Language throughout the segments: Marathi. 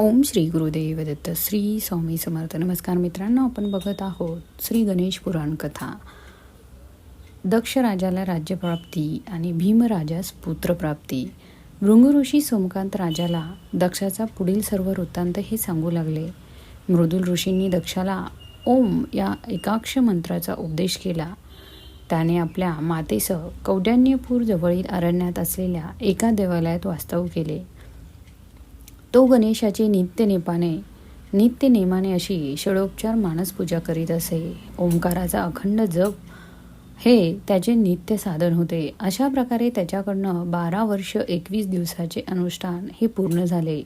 ओम श्री गुरुदेव दत्त श्री स्वामी समर्थ. नमस्कार मित्रांनो आपण बघत आहोत श्री गणेश पुराण कथा. दक्ष राजाला राज्यप्राप्ती आणि भीमराजास पुत्रप्राप्ती. भृंगऋषी सोमकांत राजाला दक्षाचा पुढील सर्व वृत्तांत हे सांगू लागले. मृदुल ऋषींनी दक्षाला ओम या एकाक्ष मंत्राचा उपदेश केला. त्याने आपल्या मातेसह कौंडण्यपूर जवळील अरण्यात असलेल्या एका देवालयात वास्तव केले. तो गणेशाची नित्यनेपाने नित्यनेमाने अशी षडोपचार मानस पूजा करीत असे. ओंकाराचा अखंड जप हे त्याचे नित्य साधन होते. अशा प्रकारे त्याच्याकडनं बारा वर्ष एकवीस दिवसाचे अनुष्ठान हे पूर्ण झाले.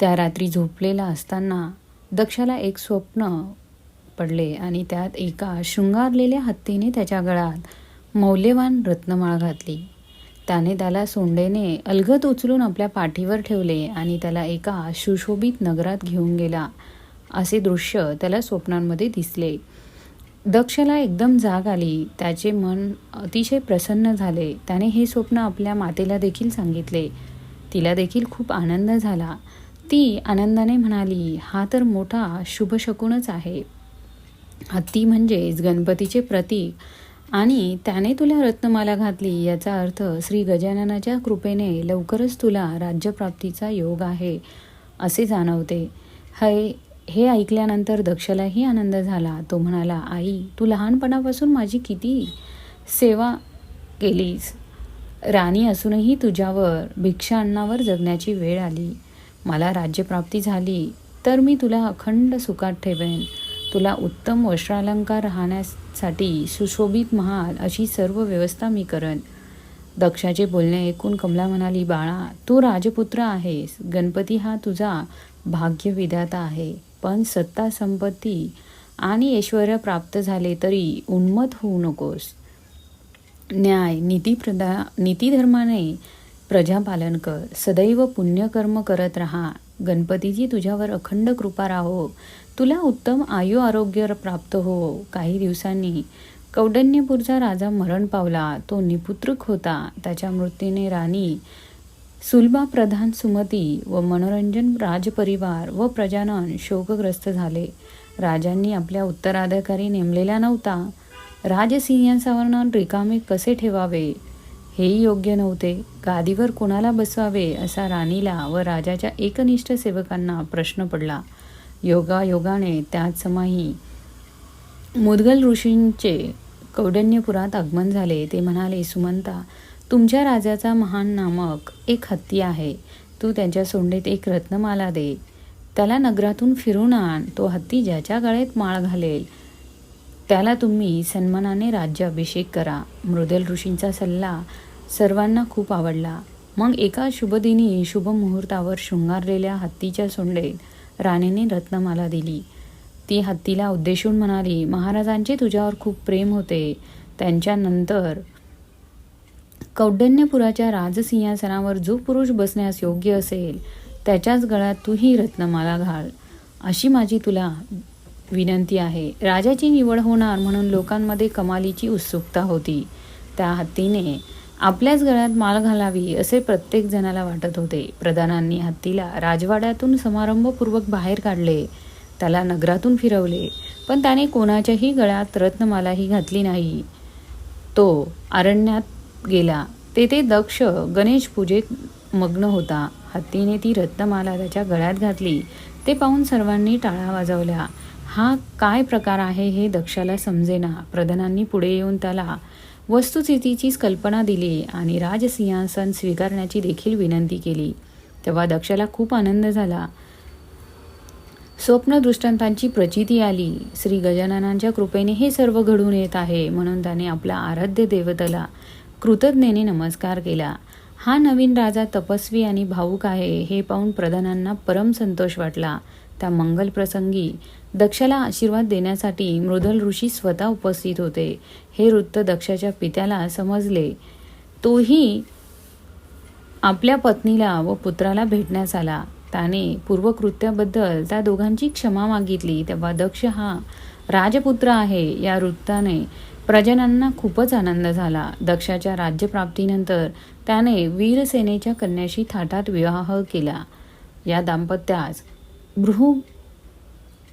त्या रात्री झोपलेला असताना दक्षाला एक स्वप्न पडले आणि त्यात एका शृंगारलेल्या हत्तीने त्याच्या गळ्यात मौल्यवान रत्नमाळ घातली. त्याने त्याला सोंडेने अलगत उचलून आपल्या पाठीवर ठेवले आणि त्याला एका सुशोभित नगरात घेऊन गेला. असे दृश्य त्याला स्वप्नांमध्ये दिसले. दक्षला एकदम जाग आली. त्याचे मन अतिशय प्रसन्न झाले. त्याने हे स्वप्न आपल्या मातेला देखील सांगितले. तिला देखील खूप आनंद झाला. ती आनंदाने म्हणाली हा तर मोठा शुभशकूनच आहे. हत्ती म्हणजेच गणपतीचे प्रतीक आणि त्याने तुला रत्नमाला घातली याचा अर्थ श्री गजाननाच्या कृपेने लवकरच तुला राज्यप्राप्तीचा योग आहे असे जाणवते. हय हे ऐकल्यानंतर दक्षलाही आनंद झाला. तो म्हणाला आई तू लहानपणापासून माझी किती सेवा केलीस? राणी असूनही तुझ्यावर भिक्षा अन्नावर जगण्याची वेळ आली. मला राज्यप्राप्ती झाली तर मी तुला अखंड सुखात ठेवेन. तुला उत्तम वस्त्रालंकार राहण्यासाठी सुशोभित महाल अशी सर्व व्यवस्था मी करन. दक्षाचे बोलणे ऐकून कमला म्हणाली बाळा तू राजपुत्र आहेस. गणपती हा तुझा भाग्यविधाता आहे. पण सत्ता संपत्ती आणि ऐश्वर प्राप्त झाले तरी उन्मत होऊ नकोस. न्याय नीतीप्रदा नीतीधर्माने प्रजापालन कर. सदैव पुण्यकर्म करत राहा. गणपतीची तुझ्यावर अखंड कृपा राहो. तुला उत्तम आयु आरोग्य प्राप्त हो. काही दिवसांनी कौडन्यपूरचा राजा मरण पावला. तो निपुत्रक होता. त्याच्या मृत्यूने राणी सुलभा प्रधान सुमती व मनोरंजन राजपरिवार व प्रजानन शोकग्रस्त झाले. राजांनी आपल्या उत्तराधिकारी नेमलेला नव्हता. राजसिंहासनावर रिकामे कसे ठेवावे? हेही योग्य नव्हते. गादीवर कोणाला बसवावे असा राणीला व राजाच्या एकनिष्ठ सेवकांना प्रश्न पडला. योगा योगाने त्याच समाही. मुदगल ऋषींचे कौंडण्यपुरात आगमन झाले. ते म्हणाले सुमंता तुमच्या राजाचा महान नामक एक हत्ती आहे. तू त्यांच्या सोंडेत एक रत्नमाला दे. त्याला नगरातून फिरून आण. तो हत्ती ज्याच्या गळ्यात माळ घालेल त्याला तुम्ही सन्मानाने राज्याभिषेक करा. मृदल ऋषींचा सल्ला सर्वांना खूप आवडला. मग एका शुभदिनी शुभ मुहूर्तावर शृंगारलेल्या हत्तीच्या सोंडेत राणीने रत्नमाला दिली. ती हत्तीला उद्देशून म्हणाली महाराजांचे तुझ्यावर खूप प्रेम होते. त्यांच्यानंतर कौडण्यपुराच्या राजसिंहासनावर जो पुरुष बसण्यास योग्य असेल त्याच्याच गळ्यात तू ही रत्नमाला घाल. अशी माझी तुला विनंती आहे. राजाची निवड होणार म्हणून लोकांमध्ये कमालीची उत्सुकता होती. त्या हत्तीने आपल्याच गळ्यात माल घालावी असे प्रत्येक जणाला वाटत होते. प्रधानांनी हत्तीला राजवाड्यातून समारंभपूर्वक बाहेर काढले. त्याला नगरातून फिरवले. पण त्याने कोणाच्याही गळ्यात रत्नमालाही घातली नाही. तो अरण्यात गेला. तेथे दक्ष गणेश पूजेत मग्न होता. हत्तीने ती रत्नमाला त्याच्या गळ्यात घातली. ते पाहून सर्वांनी टाळा वाजवल्या. हा काय प्रकार आहे हे दक्षाला समजेना प्रधानांनी पुढे येऊन त्याला वस्तुस्थितीचीच कल्पना दिली आणि राजसिंहासन स्वीकारण्याची देखील विनंती केली. तेव्हा दक्षाला खूप आनंद झाला. स्वप्न दृष्टांतांची प्रचिती आली. श्री गजाननांच्या कृपेने हे सर्व घडून येत आहे म्हणून त्याने आपल्या आराध्य देवतेला कृतज्ञेने नमस्कार केला. हा नवीन राजा तपस्वी आणि भाऊक आहे हे पाहून प्रधानांना परम संतोष वाटला. त्या मंगल प्रसंगी दक्षाला आशीर्वाद देण्यासाठी मृदल ऋषी स्वतः उपस्थित होते. हे वृत्त दक्षाच्या पित्याला समजले. तोही आपल्या पत्नीला व पुत्राला भेटण्यास आला. त्याने पूर्वकृत्याबद्दल त्या दोघांची क्षमा मागितली. तेव्हा दक्ष हा राजपुत्र आहे. या वृत्ताने प्रजनांना खूपच आनंद झाला. दक्षाच्या राज्यप्राप्तीनंतर त्याने वीरसेनेच्या कन्याशी थाटात विवाह केला. या दाम्पत्यास बृह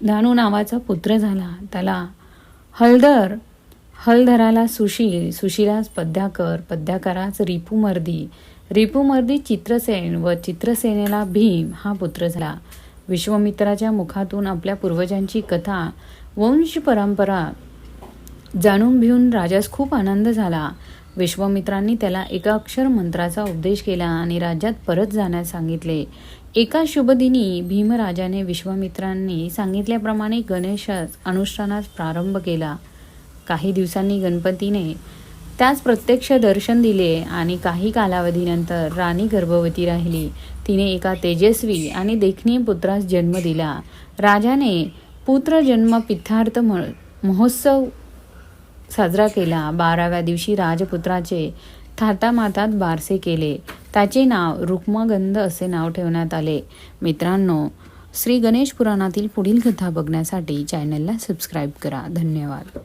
धानू नावाचा पुत्र झाला. त्याला हलदर हलधराला सुशील सुशीलास पद्याकर पद्याकरास रिपुमर्दी रिपुमर्दी चित्रसेन व चित्रसेनेला भीम हा पुत्र झाला. विश्वामित्राच्या मुखातून आपल्या पूर्वजांची कथा वंश परंपरा जाणून घेऊन राजास खूप आनंद झाला. विश्वामित्रांनी त्याला एका अक्षर मंत्राचा उपदेश केला आणि राज्यात परत जाण्यास सांगितले. एका शुभदिनी भीमराजाने विश्वामित्रांनी सांगितल्याप्रमाणे गणेशास अनुष्ठानास प्रारंभ केला. काही दिवसांनी गणपतीने त्यास प्रत्यक्ष दर्शन दिले आणि काही कालावधीनंतर राणी गर्भवती राहिली. तिने एका तेजस्वी आणि देखणी पुत्रास जन्म दिला. राजाने पुत्र जन्म पित्थार्थ म- महोत्सव साजरा केला. बाराव्या दिवशी राजपुत्राचे थाटामातात बारसे केले. त्याचे नाव रुक्मगंध असे नाव ठेवण्यात आले. मित्रांनो श्री गणेश पुराणातील पुढील कथा बघण्यासाठी चॅनलला सबस्क्राईब करा. धन्यवाद.